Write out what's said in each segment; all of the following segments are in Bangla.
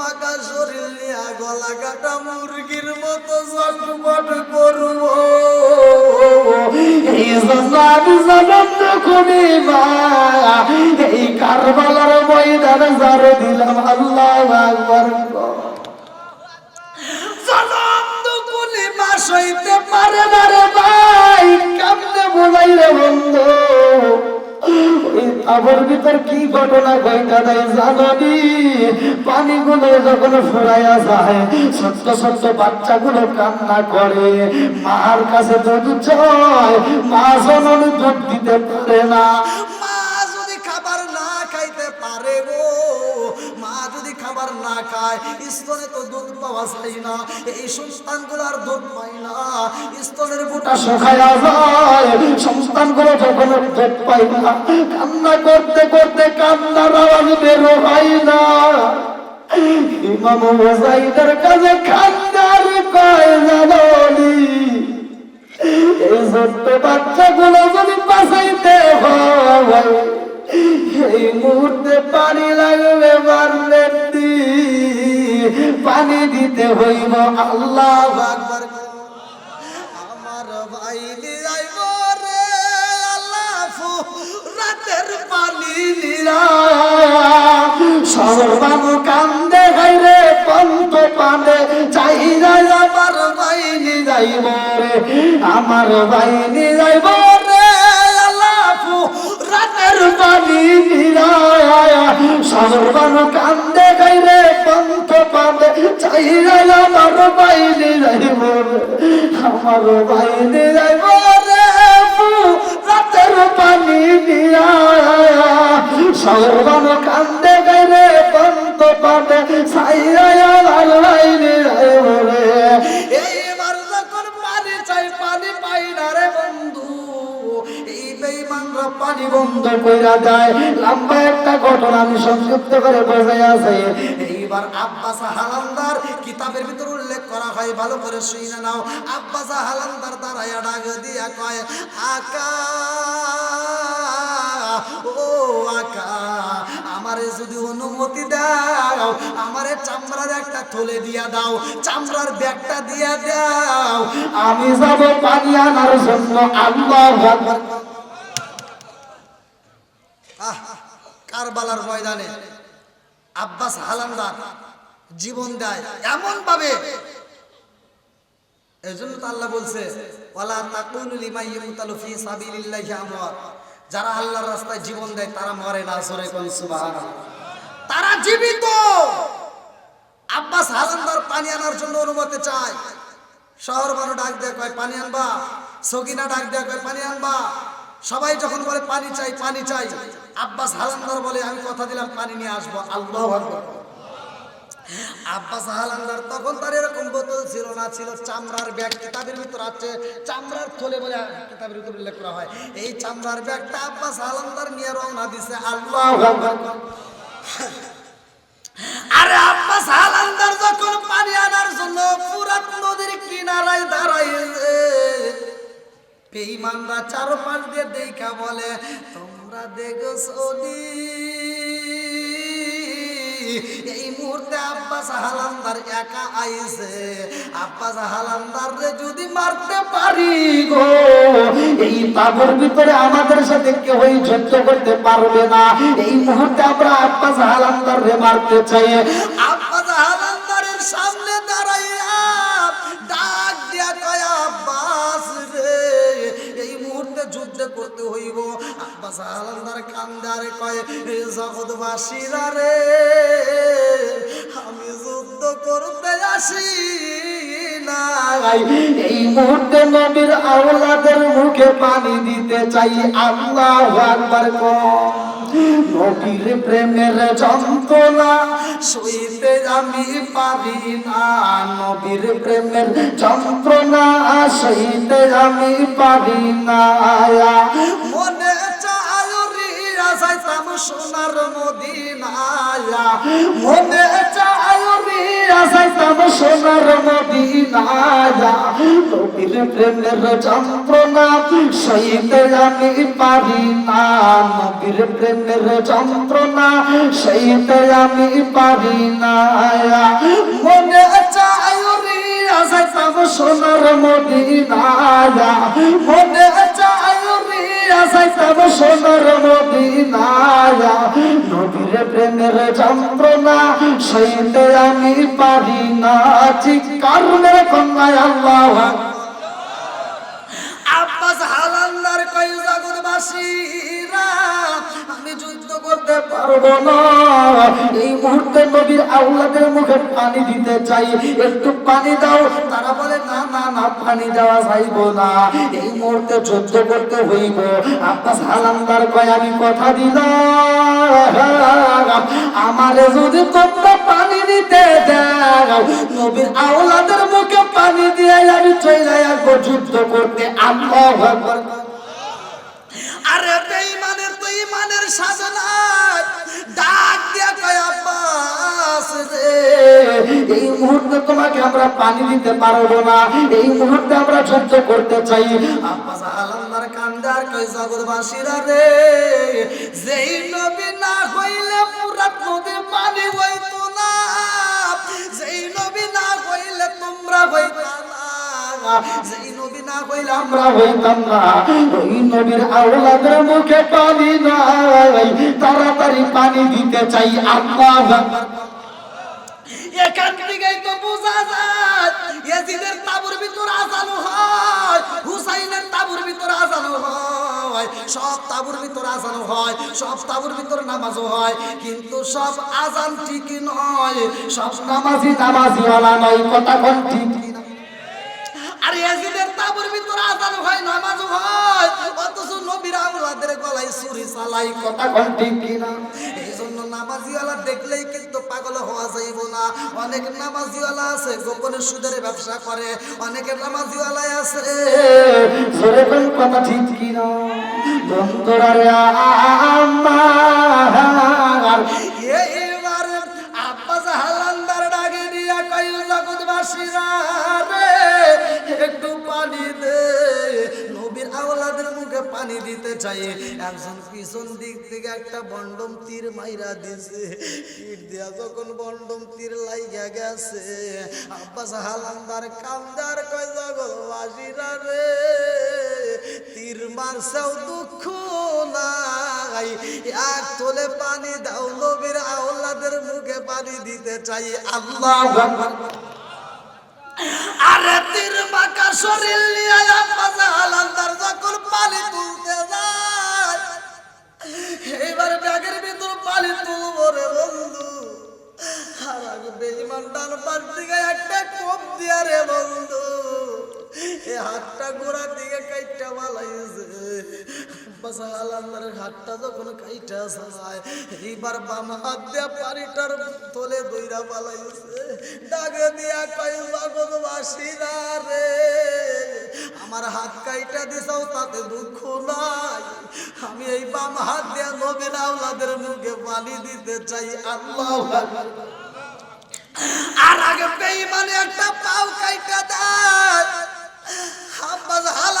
মাখা শরীর নিয়ে গলা কাটা মুরগির মতো চটপট করব। এই কারবালার ময়দানে জারে দিলাম, আল্লাহ আকবার। দুকুলি পারে না রে ভাই কামনে বোঝাই বন্ধু। ওই ভিতর কি ঘটনা ঘটা দেয় জানি পানিগুলো যখন ফুরাইয়া যায় ছোট্ট ছোট্ট বাচ্চাগুলো কান্না করে। মার কাছে দুধ চায়, মা জননী দুধ দিতে পারে না। খায়, স্তনে তো দুধ পাওয়া যায় না। এই দুধ না। স্তনের যখন দুধ না। কান্না করতে করতে কান্নার আওয়াজ বেরো হয় না। ইমাম মুজাহিদের কাছে কান্নার কয় জানি এই ছোট্ট বাচ্চাগুলো যদি বাঁচাইতে হয়, এই মুহূর্তে পানি লাগবে মারলে। পানি দিতে হইব আল্লাহ আমার ভাই যাইব রে আল্লাহ রাতের পানি নিরা সর্বানু কান্দে গাইরে পন্ত পানে চাই যাই আমার বাইনি যাইব রে। আমার রাতের পানি সর্বানু কান্দে গাইরে পন্ত পানে চাই যাই আমার বাইনি যাইব আমার বাইনি যাইব রে রাতের পানি নিরায় কইরা দেয় লম্বা একটা ঘটনা আমি সংক্ষিপ্ত করে বোঝাই আছে। এইবার আব্বাস হালান্দার কিতাবের ভিতর উল্লেখ করা হয় ভালো করে শুনে নাও। আব্বাস হালান্দার ডাক দিয়া কয় আকা ও আকা আমারে যদি অনুমতি দাও আমারে চামড়ার একটা থলে দিয়া দাও চামড়ার ব্যাগটা দিয়া দাও। আমি যাব পানি আনার জন্য আল্লাহ আকবার আহ, কারবালার ময়দানে আব্বাস হালান্দার জীবন দেয় এমন ভাবে এই জন্য তো আল্লাহ বলছে, ওয়ালা তাকুলু লিমান ইউতালু ফি সাবিলিল্লাহি আমওয়াত। যারা আল্লাহর রাস্তায় জীবন দেয়, তারা মরে না, সরে কোন, সুবহানাল্লাহ। তারা জীবিত। আব্বাস হালান্দার পানি আনার জন্য অনুমতি চায়। শহর বানো ডাক দেয়, কয়, পানি আনবা। সকিনা ডাক দেয়, কয়, পানি আনবা। সবাই যখন বলে, পানি চাই পানি চাই। আব্বাস হালান্দার বলে, আমি কথা দিলাম, পানি নিয়ে আসব। আল্লাহ আব্বাস হালান্দার তখন তার এরকম বোতল ছিল না, ছিল চামড়ার ব্যাগ, কিতাবের ভিতর আছে। চামড়ার থলে বলে কিতাবের ভিতর উল্লেখ করা হয়। এই চামড়ার ব্যাগটা আব্বাস হালান্দার নিয়ে রওনা দিছে, আল্লাহ আরে আব্বাস হালান্দার যখন পানি আনার জন্য ফুরাত নদীর কিনারায় দাঁড়াইছে বেঈমানরা চারপাশ দিয়ে দেখা বলে, তোমরা দেখো সৌদি এই মুহূর্তে আব্বাস হালান্দার একা আইছে। আব্বাস হালান্দার রে যদি মারতে পারি গো, এই তাবর ভিতরে আমাদের সাথে কেউই যুদ্ধ করতে পারবে না। এই মুহূর্তে আমরা আব্বাস হালান্দার রে মারতে চাই। হালান্দার কান্দারে কয় জগৎবাসীরা রে, আমি যুদ্ধ করতে আসি এই মুহূর্তে নবীর আওলাদের মুখে পানি দিতে চাই, আল্লাহ আকবার কর নবীর প্রেমের যন্ত্রণা সইতে আমি পারি না। নবীর প্রেমের যন্ত্রণা সইতে আমি পারি না। মনে সোনার মদিনায়া মনে চায় রিয়া আসাইতাম সোনার মদিনায়া। নবীর প্রেমের যন্ত্রণা সইতে আমি পারি না। নবীর প্রেমের যন্ত্রণা সইতে আমি পারি না। মনে চাই রে আসাইতাম সোনার মদিনায়া। মনে রে আসাইতাম সোনার মদিনায়া। নবীর প্রেমের যন্ত্রণা সইতে আমি পারি না। চিৎকার মেরে কন্যায় আল্লাহ। আব্বাস হালান্দার কই যুদ্ধ করতে পারব না। এই মুহূর্তে নবীর আউলাদের মুখে পানি দিতে চাই। একটু পানি দাও। তারা বলে, না না না, পানি দেওয়া যাইব না। এই মুহূর্তে যুদ্ধ করতে হইব। আব্বাস কয়, আমি কথা দিলাম। আমারে যদি তোমরা পানি দিতে দাও, নবীর আউলাদের মুখে পানি দিয়ে আমি চলে যুদ্ধ করতে আল্লাহ আকবার আরে বেঈমানের তো ডাক দিয়া রে এই মুহূর্তে তোমাকে আমরা পানি দিতে পারব না। এই মুহূর্তে আমরা যুদ্ধ করতে চাই। কান্দার জগৎবাসীরা রে, যেই নবী না হইলে পুরা নদী পানি হইতো না। যেই নবী না হইলে তোমরা হইতা না। যেই নবী না হইলে আমরা হইতাম না। ওই নবীর আওলাদের মুখে পানি তাড়াতাড়ি পানি দিতে চাই, আল্লাহ। এখান তো বোঝা যায়, ইয়াজিদের তাবুর ভিতর হয়, হুসাইনের তাবুর ভিতর হয়, সব তাবুর ভিতর আজানো হয়, সব তাবুর ভিতর নামাজও হয়, কিন্তু সব আজান ঠিকই নয়, সব নামাজি নামাজি ওলা নয়, কথা কোন ঠিক? আর ইয়াজিদের তাবুর ভিতর আজান হয় নামাজও হয়। অথচ নবীর আউলাদের গলায় ছুরি চালাই কথা কোন কিনা? এই নামাজিওয়ালা দেখলেই কিন্তু পাগল হওয়া যাইব না। অনেক নামাজিওয়ালা আছে, গোপনে সুদের ব্যবসা করে। অনেকের নামাজিওয়ালাই আছে জোরে কথা ঠিক কিনা? বন্ধুরা রে পিছন দিক থেকে একটা বন্ডম তীর মাইরা দিছে। তীর যখন বন্ডম তীর লাইগা গেছে আব্বাস হালান্দার জগৎবাসীরা রে, তীর মারছেও দুঃখ নাই। তোলে পানি দাও, নবীর আওলাদের মুখে পানি দিতে চাই। আল্লাহ। আরে তীর মাকা শরীর নিয়ে আব্বাস হালান্দার যখন পানি তুলতে যায় আল্লাহর হাতটা যখন কাইটা এইবার বাম হাত তোলে দইরা বালাইছে ডাকে দিয়া রে, আমার হাত কাইটা দিছাও, তাতে দুঃখ নাই। আমি এই বাম হাত দিয়া নবীর আওলাদের মুখে পানি দিতে চাই, আল্লাহ আর আগে বেঈমানে একটা পাও কাইটা দেয়। আর একটা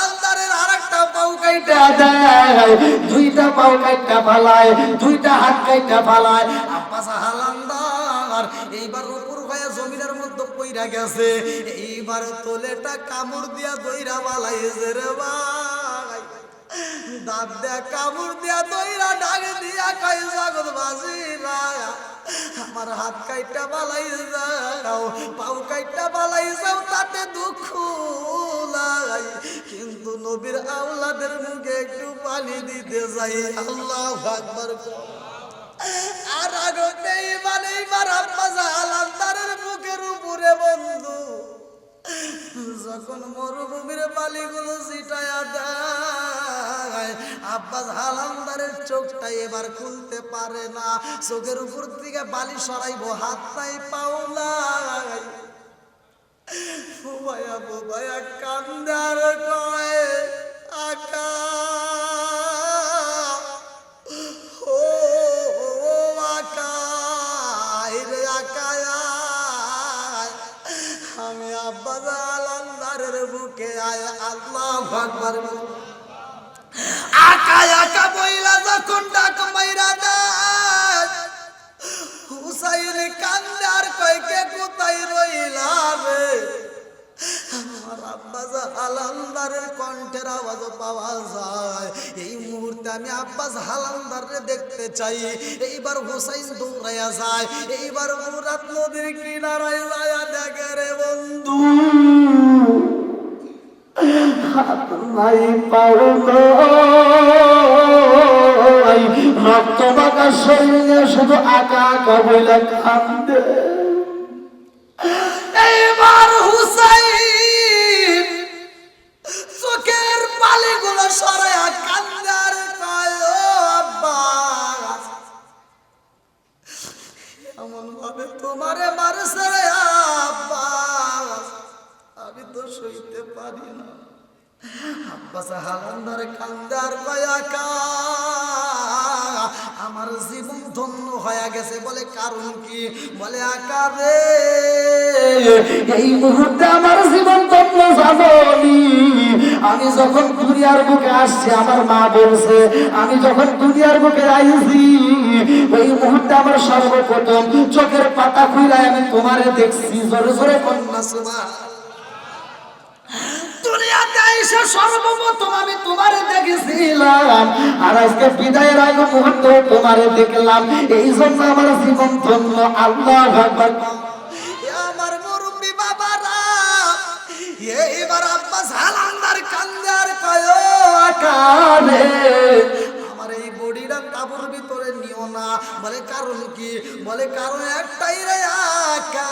দুইটা পাও কাইটা ফালায়, দুইটা হাত কাইটা ফালায়। আব্বাস হালান্দার এইবার উপর হয়ে জমিনের মধ্যে পইরা গেছে, এইবার তোলেটা কামড় দিয়া দইরা বালাইছে রে ভাই। দাঁত দিয়া কামড় দিয়া দইরা ডাক দিয়া কই জগৎ বাজিরা, আমার হাত কাইটা বালাই যাও পাও কাইটা বালাই যাও তাতে দুঃখ নাই কিন্তু নবীর আওলাদের মুখে একটু পানি দিতে যাই, আল্লাহ আকবার। আর আগতে মানে এবার আব্বাস আলান্দারের মুখের উপরে বন্ধু যখন মরুভূমির বালিগুলো ছিটায়া দেয়, আব্বাস হালামদারের চোখটা এবার খুলতে পারে না। চোখের উপর থেকে বালি সরাইবো হাত তাই পাও নাই। ফুবায়া কান্দার কয় আকা বুকে আয় আল্লাহ আকবার আকা আকা বইলা যখন ডাক মাইরা দেয়, হুসাইন কান্দে আর কোথায় রইলা রে? কণ্ঠের আওয়াজ পাওয়া যায়। এই মুহূর্তে আমি আব্বাস হালালদারে দেখতে চাই। এইবার হুসাইন দৌড়াইয়া যায়। এইবার মুরাত নদীর কিনারায় যায় দেখে রে বন্ধু। নাই পাও রক্ত মাখা শরীরে শুধু আকা আকা কান্দে। এইবার হুসাইন চোখের পালিগুলো সরাইয়া কান্দার তোমারে মারছে রে আব্বাস আমি তো সইতে পারি না। আব্বাস হালান্দার কান্দার আমার জীবন ধন্য হয়ে গেছে বলে কারণ কি? বলে আকা রে এই মুহূর্তে আমার জীবন ধন্য জানি আমি যখন দুনিয়ার বুকে আসছি, আমার মা বলছে, আমি যখন দুনিয়ার বুকে আইছি, ওই মুহূর্তে আমার সর্বপ্রথম চোখের পাতা খুইলাই আমি তোমারে দেখছি। জোরে জোরে কন্যা সুবহান। দুনিয়াতে এসে সর্বপ্রথম আমি তোমারে দেখেছি ছিলাম আর দেখলাম। এই জন্য আমার জীবন ধন্য, আল্লাহ আমার মুরব্বী বাবারা এই বডিটা কাপড় ভিতরে নিও না। বলে, কারণ কি? বলে, কারণ একটাই রে আকা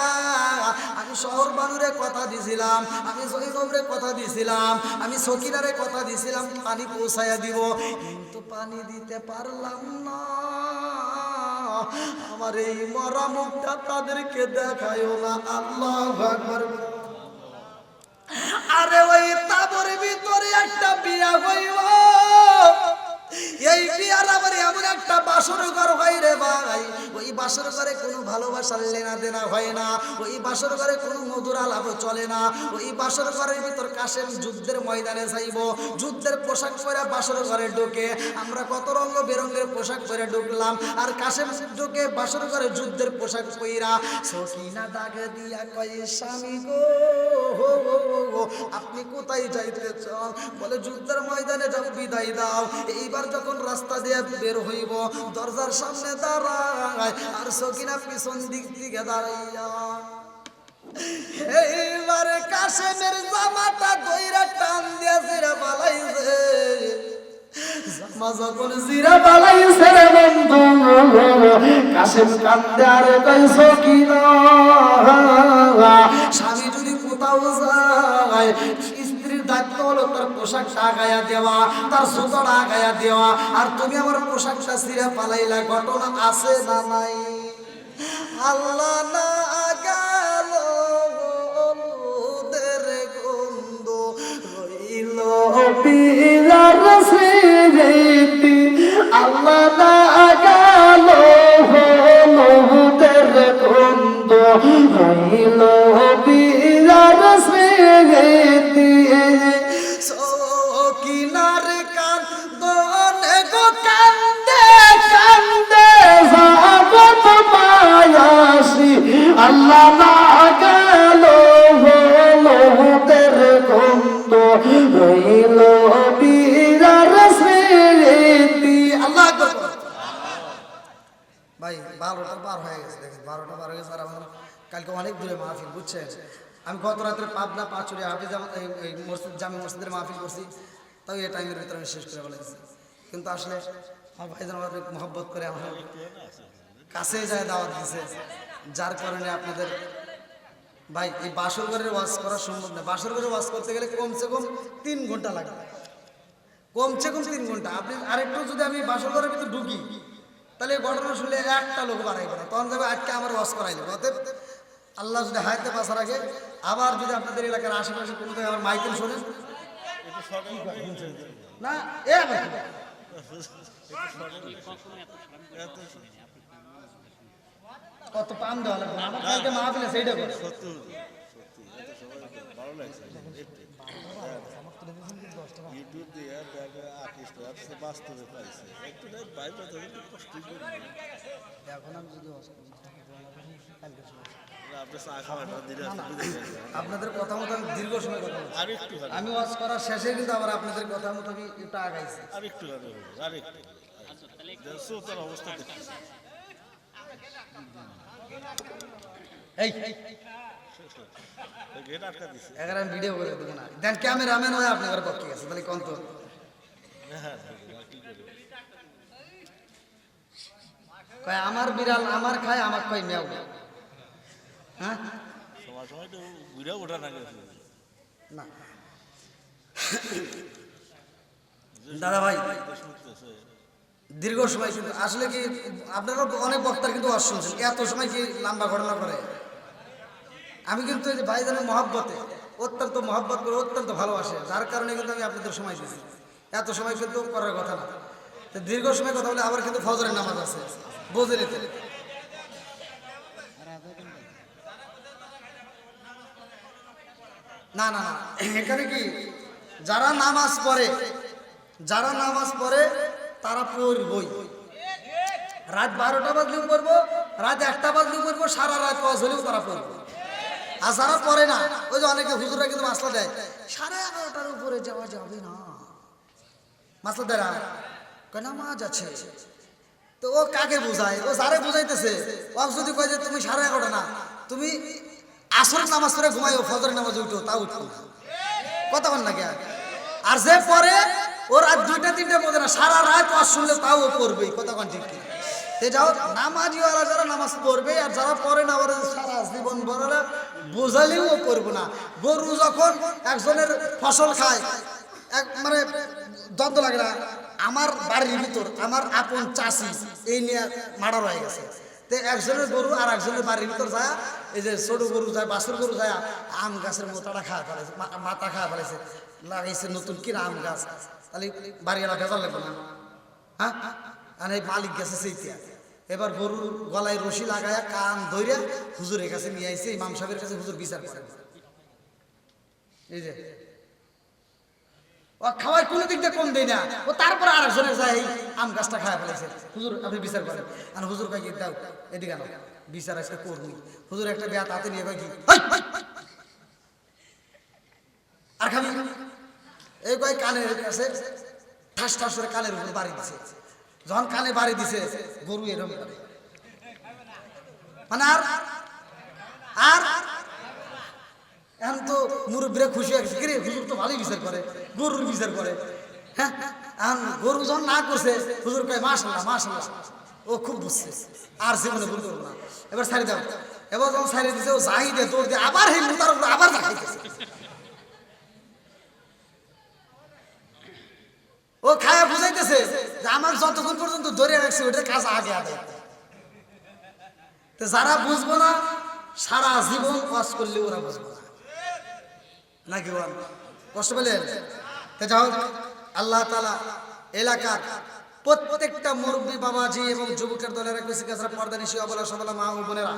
শহর বানুরে কথা দিছিলাম, আমি জয়নবরে কথা দিছিলাম, আমি সকিনারে কথা দিছিলাম, পানি পৌঁছাইয়া দিব। কিন্তু পানি দিতে পারলাম না। আমার এই মরা মুখটা তাদেরকে দেখায়ও না। আল্লাহ আকবার। আরে ওই তাবর ভিতরে একটা বিয়া হইব। এই বিয়ার আবার এমন একটা বাসর ঘর হয় রে ভাই। ওই বাসর ঘরে কোনো ভালোবাসার লেনা দেনা হয় না। ওই বাসর ঘরে কোনো মধুর আলাপ চলে না। ওই বাসর ঘরের ভিতর কাশেম যুদ্ধের ময়দানে যাইব। যুদ্ধের পোশাক পরে বাসর ঘরে ঢোকে আমরা কত রঙ বেরঙের পোশাক পরে ঢুকলাম। আর কাশেম ঢুকে বাসর ঘরে যুদ্ধের পোশাক পইরা সকিনা দাগে দিয়া কয়, স্বামী গো আপনি কোথায় যাইতে চান বলে, যুদ্ধের ময়দানে যাব বিদায় দাও। এইবার যখন রাস্তা দিয়ে বের হইব, দরজার সামনে দাঁড়ায় আর সকিনা পিছন দিক থেকে দাঁড়াইয়া। এইবারে কাশেমের জামাটা দইরা টান দিয়া জিরা পালাইছে রে বন্ধু স্বামী যদি কোথাও যায় দায়িত্ব হলো তার পোশাকটা আগায়া দেওয়া, তার সুতোটা আগায়া দেওয়া। আর তুমি আমার পোশাকটা ছিঁড়ে পালাইলা ঘটনা আছে না নাই? আল্লাহ না গেল হলুদের গন্ধ, রইল পিলার স্মৃতি। আল্লাহ বারোটা পার হয়ে গেছে আর আমার কালকে অনেক দূরে মাহফিল, বুঝছেন? আমি গত রাত্রে পাবনা পাঁচুরি হাফিজ এই মসজিদ জামি মসজিদের মাহফিল করছি, তাও এই টাইমের ভিতরে আমি শেষ করে ফেলেছি কিন্তু আসলে আমার ভাইজান মহব্বত করে আমার কাছে যায় দাওয়াত দিছে যার কারণে আপনাদের ভাই, এই বাসর ঘরের ওয়াজ করা সম্ভব না। বাসর ঘরে ওয়াজ করতে গেলে কমসে কম তিন ঘণ্টা লাগবে। কমসে কম তিন ঘণ্টা। আপনি আরেকটু যদি আমি বাসর ঘরের ভিতরে ঢুকি, তাহলে ঘটনা শুনলে একটা লোক বাড়াইবে না। তখন যাবে আজকে আমার ওয়াজ করাইলে। অতএব আল্লাহ যদি হাইতে পাশার আগে আবার যদি আপনাদের এলাকার আশেপাশে কোনো জায়গায় আমার মাইকেল শোনেন। না, এ? কত পাম দেওয়া লাগবে? আমার কালকে সেইটা লাগছে ইউটিউব দিয়ে আর্টিস্ট বাস্তবে পাইছে একটু বাইরে কষ্ট এখন আমি যদি চা খাওয়াটা দিলে আপনি বুঝে যাবেন আপনাদের কথা মতো আমি দীর্ঘ সময় কথা আর একটু আমি ওয়াজ করার শেষে কিন্তু আবার আপনাদের কথা মতো আমি একটু আগাইছি। আর একটু হবে আর একটু। অবস্থা দেখতেছি আমি ভিডিও করে দেবো না। দেন আপনাদের পক্ষে গেছে, তাহলে কোন তো? আর কি করবে কয়, আমার বিড়াল আমার খায় আমার কয়, মেও। হ্যাঁ? দাদা ভাই দীর্ঘ সময় কিন্তু আসলে কি আপনারা অনেক বক্তার কিন্তু ওয়াজ শুনছেন, এত সময় কি লম্বা ঘটনা করে আমি কিন্তু এই যে ভাইজানের মহাব্বতে অত্যন্ত মহাব্বত করে অত্যন্ত ভালোবাসে, যার কারণে কিন্তু আমি আপনাদের সময় দিচ্ছি এত সময় কিন্তু করার কথা না। তো দীর্ঘ সময় কথা বলে আবার কিন্তু ফজরের নামাজ আছে, বোঝে নিতে। না না। এখানে কি? যারা নামাজ পড়ে, যারা নামাজ পড়ে তারা পড়বই। রাত বারোটা বাজলেও পড়ব, রাত একটা বাজলেও পড়ব, সারা রাত পাঁচ হলেও তারা পড়ব। আর যারা পড়ে না, ওই যে অনেকে হুজুরা কিন্তু মাসলা দেয়, সাড়ে এগারোটার উপরে যাওয়া যাবে না। মাসলা দেয় আছে। তো ও কাকে বোঝায়? ও যারে বুঝাইতেছে, ও যদি কয় যে তুমি সাড়ে এগারোটা না, তুমি আসর নামাজ পড়ে ঘুমাইও ফজর নামাজ উঠো তা উঠো কথা বল না কে আর যে পরে ওর আর দুইটা, তিনটা মধ্যে না, সারা রাত ওয়াজ শুনলে তাও পড়বে, কথা কন ঠিক যাও নামাজি ওরা যারা নামাজ পড়বে আর যারা পড়ে না, ওরা সারা জীবন বড়রা বোঝালেও পড়ব না। গরু যখন একজনের ফসল খায়, এক মানে দ্বন্দ্ব লাগে না, আমার বাড়ির ভিতর, আমার আপন চাষি, এই নিয়ে মার্ডার হয়ে গেছে। তো একজনের গরু আর একজনের বাড়ির ভিতর যায়, এই যে ছোট গরু যায় বাসুর গরু যায়, আম গাছের মোতাটা খাওয়া ফেলেছে মাথা খাওয়া ফেলেছে। লাগাইছে নতুন কিনা আম গাছ। তাহলে বাড়িওয়ালা ভেজাল লাগবে না। হ্যাঁ? আর এই মালিক গেছে সেইটা। এবার গরুর গলায় রশি লাগায়া কান ধইরা হুজুরের কাছে নিয়ে আইছে, ইমাম সাহেবের কাছে হুজুর বিচার করেন এই যে। ও খাওয়ার কোনো দিক দিয়ে কম দেয় না। ও তারপরে আরেকজনের যায় এই আম গাছটা খাওয়া ফেলেছে হুজুর, আপনি বিচার করেন। আর হুজুর কয় দাও, এদিকে বিচার আজকে করবি। হুজুর একটা ব্যাত হাতে নিয়ে কয়! আর খাবি? এই কয় কানের ঠাস ঠাস করে কানের উপর দিছে। যখন কানে বাড়ি দিছে, গরু মানে আর আর এখন তো মুরব্বীরা খুশি হয়ে ভালোই বিচার করে, গরুর বিচার করে। হ্যাঁ? এখন গরু যখন না করছে, হুজুর কয় মাশাল্লাহ মাশাল্লাহ ও খুব বুঝছে। আর জীবনে ভুল করব না। এবার ছাড়ি দাও। এবার যখন ছাড়িয়ে দিছে, ও যাই দে দিয়ে আবার সেই আবার ও খায়া বুঝাইতেছে যে আমার যতক্ষণ পর্যন্ত ধরে রাখছি ওটার কাজ আগে করতে। তো যারা বুঝব না, সারা জীবন কাজ করলে ওরা বুঝব না। নাকি বল? কষ্ট যাই হোক, আল্লাহ তালা এলাকার প্রত্যেকটা মুরব্বী বাবাজি এবং যুবকের দলেরা কৃষিকাজরা পর্দা নিশি অবলা সবলা মা ও বোনেরা,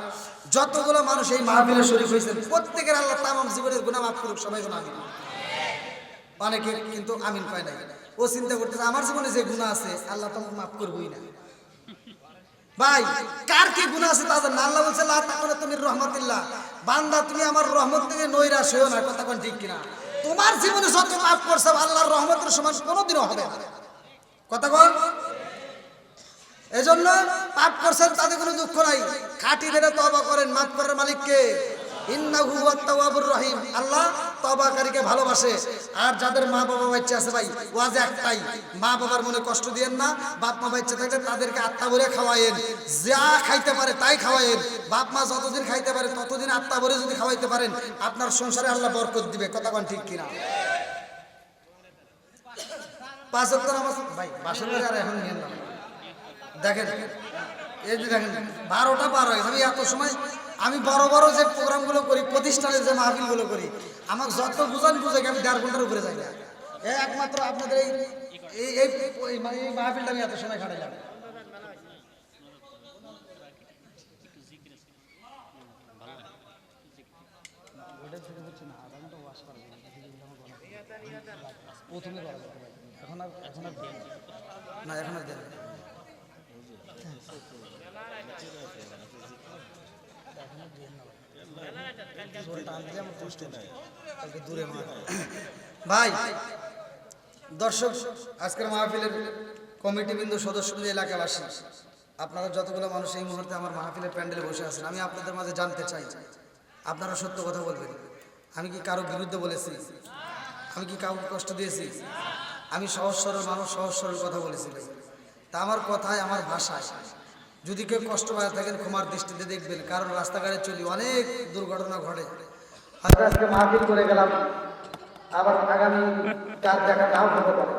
যতগুলো মানুষ এই মাহফিলে শরীফ হয়েছেন, প্রত্যেকের আল্লাহ তামাম জীবনের গুণা মাফ করুক, সবাই গুণা অনেকে কিন্তু আমিন পায় নাই। ও চিন্তা করতেছে, আমার জীবনে যে গুণা আছে, আল্লাহ তো মাফ করবই না। ভাই, কার কি গুণ আছে তাদের আল্লাহ বলছে তুমি রহমাতিল্লাহ। বান্দা, তুমি আমার রহমত থেকে নৈরাশ হইও না, কথা কোন ঠিক কিনা? তোমার জীবনে যত মাফ করছে আল্লাহর রহমতের সমান কোনোদিনও হবে না। কথা বল এজন্য পাপ করছেন তাদের কোনো দুঃখ নাই। খাটি ধরে তবা করেন, মাফ করার মালিককে। রহিম। আল্লাহ আর যাদের মা বাবা আছে ভাই মা বাবার মনে কষ্ট দিয়েন না তাদেরকে আত্মা যা খাইতে পারে তাই বাপ মা যতদিন খাইতে পারে ততদিন আত্মা যদি খাওয়াইতে পারেন, আপনার সংসারে আল্লাহ বরকত দিবে। কথা কোন ঠিক কিনা? পাঁচ ভাই আর এখন দেখেন, এই যে দেখেন, বারোটা বার আমি এত সময় আমি বড় বড় যে প্রোগ্রামগুলো করি, প্রতিষ্ঠানের যে মাহফিলগুলো করি, আমাকে যত বুঝান বুঝে আমি দেড় ঘণ্টার উপরে যাই না এই একমাত্র আপনাদের এই এই এই মাহফিলটা আমি এত সময় খাটাইলাম প্রথমে। এখন আর না। ভাই, দর্শক, আজকের মাহফিলের কমিটিবৃন্দ সদস্যবৃন্দ এলাকাবাসী। আপনারা যতগুলো মানুষ এই মুহূর্তে আমার মাহফিলের প্যান্ডেলে বসে আছেন, আমি আপনাদের মাঝে জানতে চাই। আপনারা সত্য কথা বলবেন। আমি কি কারও বিরুদ্ধে বলেছি? আমি কি কাউকে কষ্ট দিয়েছি? আমি সহজ সরল মানুষ, সহজ সরল কথা বলেছি তা আমার কথায়, আমার ভাষায়। যদি কেউ কষ্ট পায় থাকেন ক্ষমার দৃষ্টিতে দেখবেন কারণ রাস্তাঘাটে চলি অনেক দুর্ঘটনা ঘটে। হয়তো আজকে মাহফিল করে গেলাম। আবার আগামী কাজ দেখা নাও হতে পারে।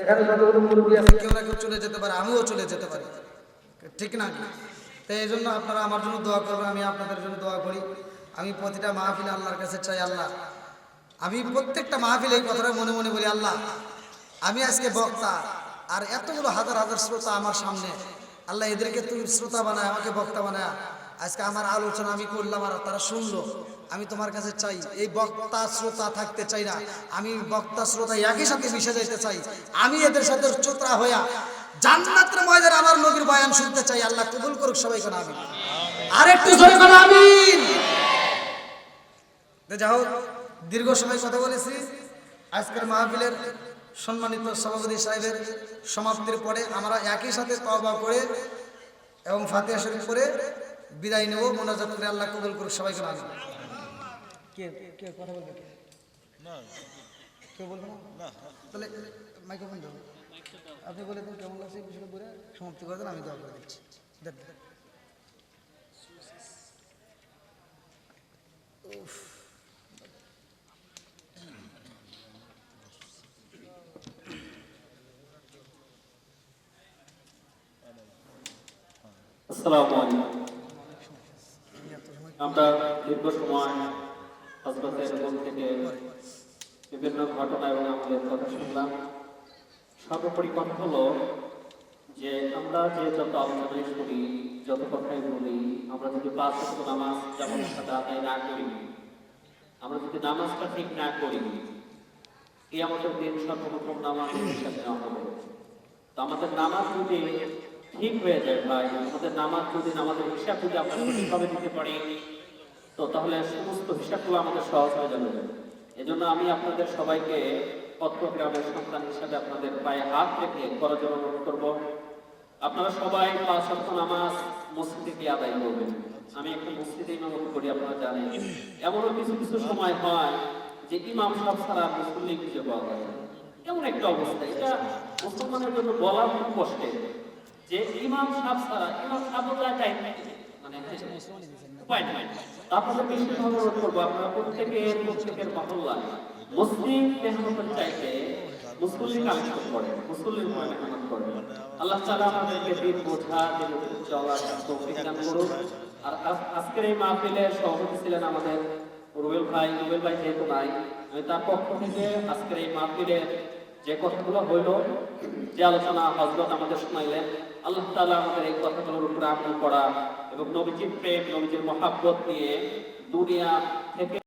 এখানে যতগুলো মুরব্বী আছে কেউ না কেউ চলে যেতে পারে আমিও চলে যেতে পারি। ঠিক না তাই এই জন্য আপনারা আমার জন্য দোয়া করবেন আমি আপনাদের জন্য দোয়া করি। আমি প্রতিটা মাহফিল আল্লাহর কাছে চাই আল্লাহ। আমি প্রত্যেকটা মাহফিলে এই কথাটা মনে মনে বলি আল্লাহ আমি আজকে বক্তা আর এতগুলো হাজার হাজার শ্রোতা আমার সামনে। আল্লাহ এদেরকে তুমি শ্রোতা বানায়, আমাকে বক্তা বানায়। আজকে আমার আলোচনা আমি করলাম আর তারা শুনলো। আমি তোমার কাছে চাই, এই বক্তা শ্রোতা থাকতে চাই না। আমি বক্তা শ্রোতা একই সাথে মিশে যেতে চাই। আমি এদের সাথে চোতরা হইয়া জান্নাতের ময়দানে আমার নবীর বয়ান শুনতে চাই। আল্লাহ কবুল করুক সবাই কোন আমি আর একটু জোরে তো যাই হোক দীর্ঘ সময় কথা বলেছি। আজকের মাহফিলের সম্মানিত সভাপতি সাহেবের সমাপ্তির পরে আমরা একই সাথে তবা করে এবং ফাতিহা শরীফ করে বিদায় নেব। মোনাজাত করে আল্লাহ কবুল করুক সবাইকে কে কে কথা বলবে না। কেউ বলবে না? তাহলে মাইক্রোফোন দেবো আপনি বলে দিন কেমন লাগছে বিষয়টা বলে। সমাপ্তি করে দেন আমি দোয়া করে দিচ্ছি। দেন। দেন। আসসালামু আলাইকুম। আমরা দীর্ঘ সময় হজরতের মুখ থেকে বিভিন্ন ঘটনা এবং আমাদের কথা শুনলাম। সর্বোপরি কথা হলো যে আমরা যে যত আলোচনাই শুনি যত কথাই বলি, আমরা যদি পাঁচ নামাজ যেমন সাথে আদায় না করি, আমরা যদি নামাজটা ঠিক না করি এই আমাদের দিন সর্বপ্রথম নামাজ নেওয়া হবে। তো আমাদের নামাজ যদি ঠিক হয়ে যায় ভাই। আমাদের নামাজ, যদি আমাদের হিসাব যদি আমরা সঠিকভাবে দিতে পারি, তো তাহলে সমস্ত হিসাবগুলো আমাদের সহজ হয়ে যাবে। এজন্য আমি আপনাদের সবাইকে পত্রগ্রামের সন্তান হিসাবে আপনাদের পায়ে হাত রেখে করার জন্য অনুরোধ করব। আপনারা সবাই পাঁচ সপ্তাহ নামাজ মসজিদে গিয়ে আদায় করবেন। আমি একটা মসজিদে ইমামত করি, আপনারা জানেন। এমনও কিছু কিছু সময় হয় যে ইমাম সব ছাড়া মুসলিম খুঁজে পাওয়া যায় এমন একটা অবস্থা। এটা মুসলমানের জন্য বলা খুব কষ্টের। যে ইমাম সাহেব ছাড়া ইমাম সাহেবরা টাইম মানে বিশেষভাবে অনুরোধ করব আপনারা প্রত্যেকের প্রত্যেকের মহল্লায় মুসলিম চাইতে করে। মেহনত করে। আল্লাহ তাআলা আমাদেরকে দিন বোঝা, দিন চলার দান করুন আর আজকের এই মাহফিলের সভাপতি ছিলেন আমাদের রুবেল ভাই। রুবেল ভাই যেহেতু নাই, আমি তার পক্ষ থেকে আজকের এই মাহফিলের যে কথাগুলো হইল, যে আলোচনা হজরত আমাদের শোনাইলেন, আল্লাহ তালা আমাদের এই কথাগুলোর উপরে আমল করা এবং নবীজির প্রেম, নবীজির মহাব্বত নিয়ে দুনিয়া থেকে